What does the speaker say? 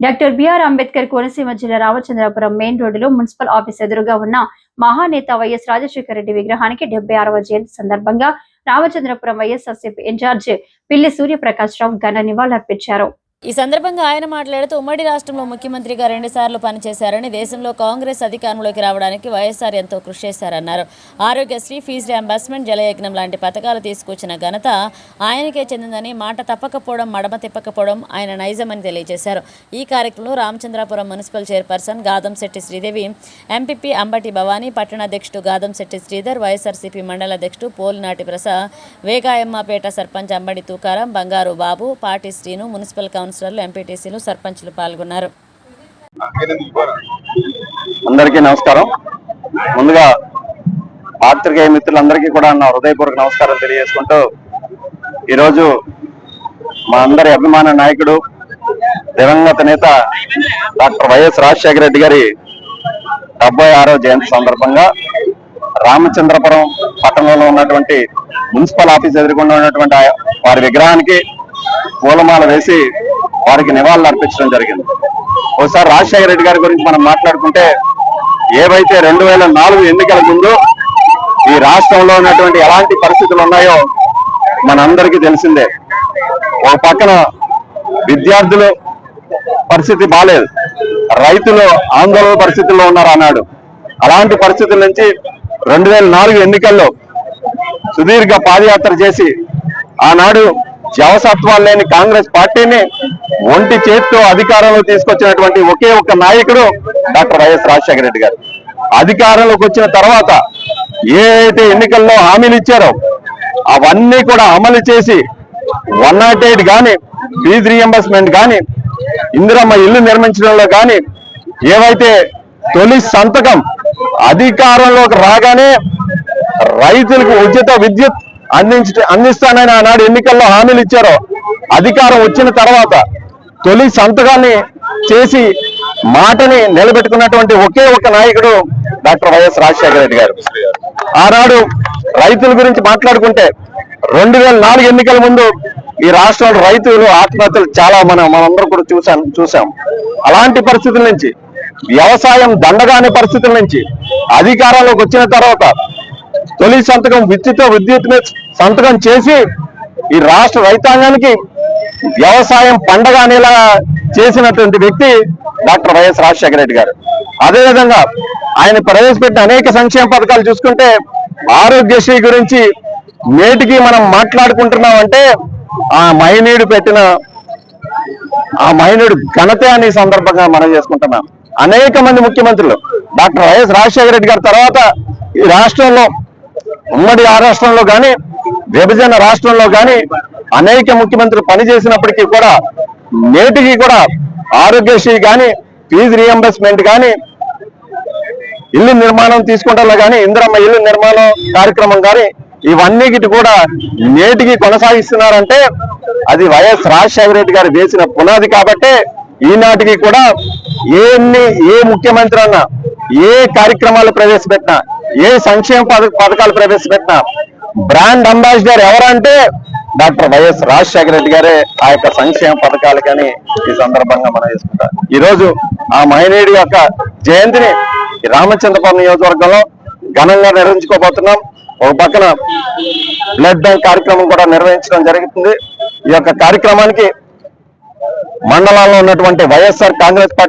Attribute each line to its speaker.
Speaker 1: Doctor BR Ambedkar Konaseema జిల్లా Ramachandrapuram main రోడ్డులో municipal office ఎదురుగా ఉన్న మహానేత వైఎస్ రాజశేఖర రెడ్డి విగ్రహానికి డెబ్బై ఆరవ జయంతి సందర్భంగా రామచంద్రపురం వైఎస్ఆర్సీపీ ఇన్ఛార్జ్ పిల్లి సూర్యప్రకాశ్ రావు ఘన నివాళులర్పించారు.
Speaker 2: ఈ సందర్భంగా ఆయన మాట్లాడుతూ ఉమ్మడి రాష్ట్రంలో ముఖ్యమంత్రిగా రెండుసార్లు పనిచేశారని దేశంలో కాంగ్రెస్ అధికారంలోకి రావడానికి వైఎస్ఆర్ ఎంతో కృషి చేశారన్నారు. ఆరోగ్యశ్రీ ఫీజు రియంబర్స్మెంట్ జలయజ్ఞం లాంటి పథకాలు తీసుకొచ్చిన ఘనత ఆయనకే చెందిందని మాట తప్పకపోవడం మడమ తిప్పకపోవడం ఆయన నైజమని తెలియజేశారు. ఈ కార్యక్రమంలో Ramachandrapuram municipal chairperson Gadamsetti Sridevi MPP Ambati Bhavani పట్టణాధ్యక్షుడు Gadamsetti Sridhar YSRCP మండల అధ్యక్షుడు పోలినాటి ప్రసాద్ వేగాయమ్మపేట సర్పంచ్ అంబడి తూకారం బంగారు బాబు పాటి శ్రీను మున్సిపల్ కౌన్సిలర్లు ఎంపీటీసీలు సర్పంచ్లు పాల్గొన్నారు.
Speaker 3: అందరికీ నమస్కారం. ముందుగా పాత్రికేయ మిత్రులందరికీ కూడా నా హృదయపూర్వక నమస్కారం తెలియజేసుకుంటూ ఈరోజు మా అందరి అభిమాన నాయకుడు దివంగత నేత డాక్టర్ వైఎస్ రాజశేఖర రెడ్డి గారి డెబ్బై ఆరో జయంతి సందర్భంగా రామచంద్రపురం పట్టణంలో ఉన్నటువంటి మున్సిపల్ ఆఫీస్ ఎదుర్కొండా ఉన్నటువంటి వారి విగ్రహానికి పూలమాల వేసి వారికి నివాళులు అర్పించడం జరిగింది. ఒకసారి రాజశేఖర రెడ్డి గారి గురించి మనం మాట్లాడుకుంటే ఏవైతే రెండు వేల నాలుగు ఎన్నికల ముందు ఈ రాష్ట్రంలో ఉన్నటువంటి ఎలాంటి పరిస్థితులు ఉన్నాయో మనందరికీ తెలిసిందే. ఒక పక్కన విద్యార్థులు పరిస్థితి బాలేదు. రైతులు ఆందోళన పరిస్థితుల్లో ఉన్నారు అన్నాడు అలాంటి పరిస్థితుల నుంచి రెండు వేల నాలుగు ఎన్నికల్లో సుదీర్ఘ పాదయాత్ర చేసి ఆనాడు జవసత్వాలు లేని కాంగ్రెస్ పార్టీని ఒంటి చేత్తో అధికారంలో తీసుకొచ్చినటువంటి ఒకే ఒక్క నాయకుడు డాక్టర్ వైఎస్ రాజశేఖర రెడ్డి గారు. అధికారంలోకి వచ్చిన తర్వాత ఏ అయితే ఎన్నికల్లో హామీలు ఇచ్చారో అవన్నీ కూడా అమలు చేసి వన్ నాట్ ఎయిట్ కానీ ఫీజు రియంబర్స్మెంట్ కానీ ఇందిరమ్మ ఇల్లు నిర్మించడంలో కానీ ఏవైతే తొలి సంతకం అధికారంలోకి రాగానే రైతులకు ఉచిత విద్యుత్ అందించ అందిస్తానని ఆనాడు ఎన్నికల్లో హామీలు ఇచ్చారో అధికారం వచ్చిన తర్వాత తొలి సంతకాన్ని చేసి మాటని నిలబెట్టుకున్నటువంటి ఒకే ఒక నాయకుడు డాక్టర్ వైఎస్ రాజశేఖర రెడ్డి గారు. ఆనాడు రైతుల గురించి మాట్లాడుకుంటే రెండు వేల నాలుగు ఎన్నికల ముందు ఈ రాష్ట్రంలో రైతులు ఆత్మహత్యలు చాలా మనం మనందరం కూడా చూసాం చూసాం అలాంటి పరిస్థితుల నుంచి వ్యవసాయం దండగాని పరిస్థితుల నుంచి అధికారంలోకి వచ్చిన తర్వాత తొలి సంతకం విద్యుత్ విద్యుత్ సంతకం చేసి ఈ రాష్ట్ర రైతాంగానికి వ్యవసాయం పండగ అనేలా చేసినటువంటి వ్యక్తి డాక్టర్ వైఎస్ రాజశేఖర రెడ్డి గారు. అదేవిధంగా ఆయన ప్రవేశపెట్టిన అనేక సంక్షేమ పథకాలు చూసుకుంటే ఆరోగ్యశ్రీ గురించి నేటికి మనం మాట్లాడుకుంటున్నాం అంటే ఆ మైనీడు పెట్టిన ఆ మైనీడు ఘనత అనే సందర్భంగా మనం చేసుకుంటున్నాం. అనేక మంది ముఖ్యమంత్రులు డాక్టర్ వైఎస్ రాజశేఖర రెడ్డి గారి తర్వాత ఈ రాష్ట్రంలో ఉమ్మడి ఆ రాష్ట్రంలో కానీ విభజన రాష్ట్రంలో కానీ అనేక ముఖ్యమంత్రులు పనిచేసినప్పటికీ కూడా నేటికి కూడా ఆరోగ్యశ్రీ కానీ ఫీజు రియంబర్స్మెంట్ కానీ ఇల్లు నిర్మాణం తీసుకుంటాలో కానీ ఇందిరమ్మ ఇల్లు నిర్మాణం కార్యక్రమం కానీ ఇవన్నిటి కూడా నేటికి కొనసాగిస్తున్నారంటే అది వైఎస్ రాజశేఖర రెడ్డి గారు వేసిన పునాది కాబట్టే ఈనాటికి కూడా ఎన్ని ఏ ముఖ్యమంత్రి అన్నా ఏ కార్యక్రమాలు ప్రవేశపెట్టినా ఏ సంక్షేమ పథకాలు ప్రవేశపెట్టినా బ్రాండ్ అంబాసిడర్ ఎవరంటే డాక్టర్ వైఎస్ రాజశేఖర రెడ్డి గారే ఆ యొక్క సంక్షేమ పథకాలు కానీ ఈ సందర్భంగా మనం వేసుకుంటాం. ఈ రోజు ఆ మహనీయుడి యొక్క జయంతిని రామచంద్రపురం నియోజకవర్గంలో ఘనంగా నిర్వహించుకోబోతున్నాం. ఒక పక్కన బ్లడ్ బ్యాంక్ కార్యక్రమం కూడా నిర్వహించడం జరుగుతుంది. ఈ యొక్క కార్యక్రమానికి మండలాల్లో ఉన్నటువంటి వైఎస్ఆర్ కాంగ్రెస్ పార్టీ